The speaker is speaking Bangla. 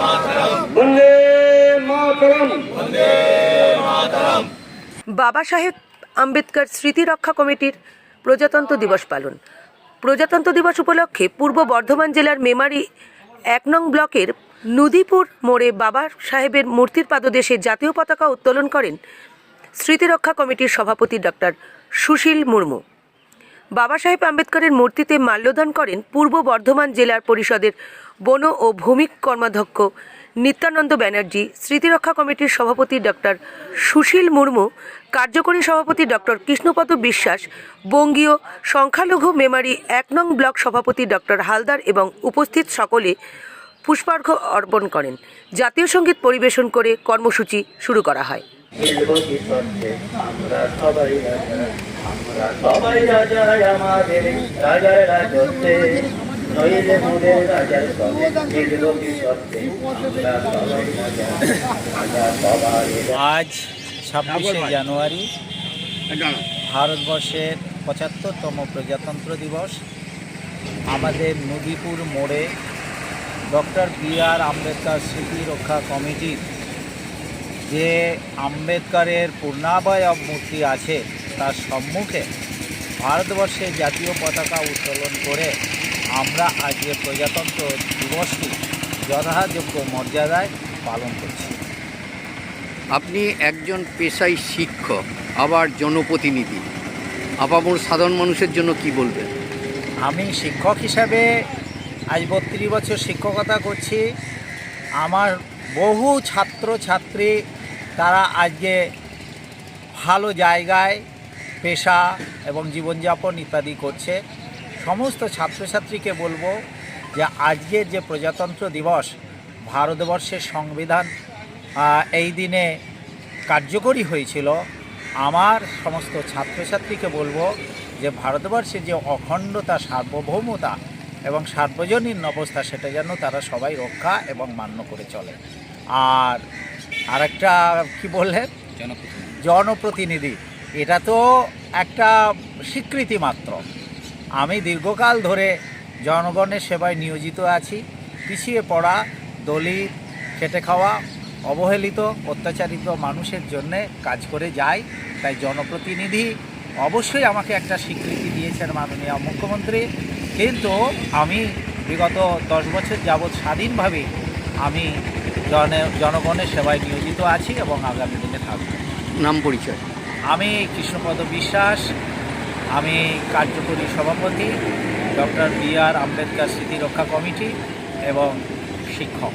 মাতরম। বন্দে মাতরম। বাবা সাহেব আম্বেদকর স্মৃতি রক্ষা কমিটির প্রজাতন্ত্র দিবস পালন। প্রজাতন্ত্র দিবস উপলক্ষে পূর্ব বর্ধমান জেলার মেমারি এক নং ব্লকের নদীপুর মোড়ে বাবা সাহেবের মূর্তির পাদদেশে জাতীয় পতাকা উত্তোলন করেন স্মৃতি রক্ষা কমিটির সভাপতি ডক্টর সুশীল মুর্মু। বাবা সাহেব আম্বেদকরের মূর্তিতে মাল্যদান করেন পূর্ব বর্ধমান জেলার পরিষদের বন ও ভূমি কর্মাধ্যক্ষ নিত্যানন্দ ব্যানার্জি, স্মৃতিরক্ষা কমিটির সভাপতি ডক্টর সুশীল মুর্মু, কার্যকরী সভাপতি ডক্টর কৃষ্ণপদ বিশ্বাস, বঙ্গীয় সংখ্যালঘু মেমারি এক নং ব্লক সভাপতি ডক্টর হালদার এবং উপস্থিত সকলে পুষ্পার্ঘ্য অর্পণ করেন। জাতীয় সংগীত পরিবেশন করে কর্মসূচি শুরু করা হয়। আজ ছাব্বিশে জানুয়ারি, ভারতবর্ষের পঁচাত্তরতম প্রজাতন্ত্র দিবস। আমাদের নদীপুর মোড়ে ডক্টর বি আর আম্বেদকর স্মৃতি রক্ষা কমিটির যে আম্বেদকরের পূর্ণাবয়ব মূর্তি আছে তার সম্মুখে ভারতবর্ষের জাতীয় পতাকা উত্তোলন করে আমরা আজকে প্রজাতন্ত্র দিবসটি যথাযোগ্য মর্যাদায় পালন করছি। আপনি একজন পেশায় শিক্ষক আবার জনপ্রতিনিধি। আপামর সাধারণ মানুষের জন্য কি বলবেন? আমি শিক্ষক হিসাবে আজ বত্রিশ বছর শিক্ষকতা করছি। আমার বহু ছাত্র ছাত্রী তারা আজকে ভালো জায়গায় পেশা এবং জীবনযাপন ইত্যাদি করছে। সমস্ত ছাত্রছাত্রীকে বলব যে আজকের যে প্রজাতন্ত্র দিবস, ভারতবর্ষের সংবিধান এই দিনে কার্যকরী হয়েছিল। আমার সমস্ত ছাত্রছাত্রীকে বলব যে ভারতবর্ষের যে অখণ্ডতা, সার্বভৌমতা এবং সার্বজনীন অবস্থা, সেটা যেন তারা সবাই রক্ষা এবং মান্য করে চলে। আর আরেকটা কি বললেন জনপ্রতিনিধি। এটা তো একটা স্বীকৃতি মাত্র। আমি দীর্ঘকাল ধরে জনগণের সেবায় নিয়োজিত আছি। পিছিয়ে পড়া দলিত খেটে খাওয়া অবহেলিত অত্যাচারিত মানুষের জন্যে কাজ করে যাই। তাই জনপ্রতিনিধি অবশ্যই আমাকে একটা স্বীকৃতি দিয়েছেন মাননীয় মুখ্যমন্ত্রী। কিন্তু আমি বিগত দশ বছর যাবৎ স্বাধীনভাবে আমি জনগণের সেবায় নিয়োজিত আছি এবং আগামী দিনে থাকব। নাম পরিচয়। আমি কৃষ্ণপদ বিশ্বাস আমি কার্যকরী সভাপতি ডক্টর বি আর আম্বেদকার স্মৃতি রক্ষা কমিটি এবং শিক্ষক।